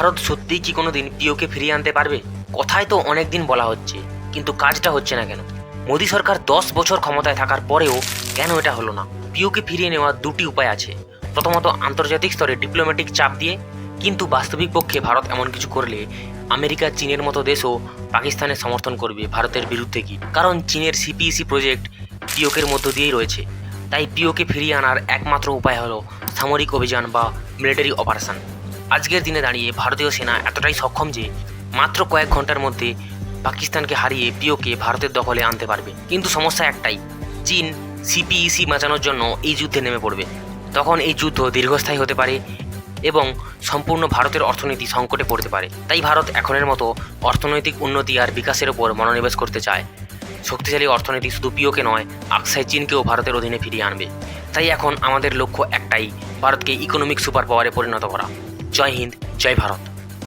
ভারত সত্যিই কি কোনো দিন পিওকে ফিরিয়ে আনতে পারবে? কথায় তো অনেক দিন বলা হচ্ছে, কিন্তু কাজটা হচ্ছে না কেন? মোদী সরকার দশ বছর ক্ষমতায় থাকার পরেও কেন এটা হলো না? পিওকে ফিরিয়ে নেওয়ার দুটি উপায় আছে। প্রথমত, আন্তর্জাতিক স্তরে ডিপ্লোম্যাটিক চাপ দিয়ে, কিন্তু বাস্তবিক পক্ষে ভারত এমন কিছু করলে আমেরিকা, চীনের মতো দেশও পাকিস্তানের সমর্থন করবে ভারতের বিরুদ্ধে কি? কারণ চীনের সিপিইসি প্রজেক্ট পিওকের মধ্য দিয়েই রয়েছে। তাই পিওকে ফিরিয়ে আনার একমাত্র উপায় হলো সামরিক অভিযান বা মিলিটারি অপারেশন। আজকের দিনে দাঁড়িয়ে ভারতীয় সেনা এতটাই সক্ষম যে মাত্র কয়েক ঘণ্টার মধ্যে পাকিস্তানকে হারিয়ে পিওকে ভারতের দখলে আনতে পারবে। কিন্তু সমস্যা একটাই, চীন সিপিইসি বাঁচানোর জন্য এই যুদ্ধে নেমে পড়বে। তখন এই যুদ্ধ দীর্ঘস্থায়ী হতে পারে এবং সম্পূর্ণ ভারতের অর্থনীতি সংকটে পড়তে পারে। তাই ভারত এখনের মতো অর্থনৈতিক উন্নতি আর বিকাশের ওপর মনোনিবেশ করতে চায়। শক্তিশালী অর্থনীতি শুধু পিওকে নয়, আকসাই চীনকেও ভারতের অধীনে ফিরিয়ে আনবে। তাই এখন আমাদের লক্ষ্য একটাই, ভারতকে ইকোনমিক সুপার পাওয়ারে পরিণত করা। জয় হিন্দ জয় ভারত।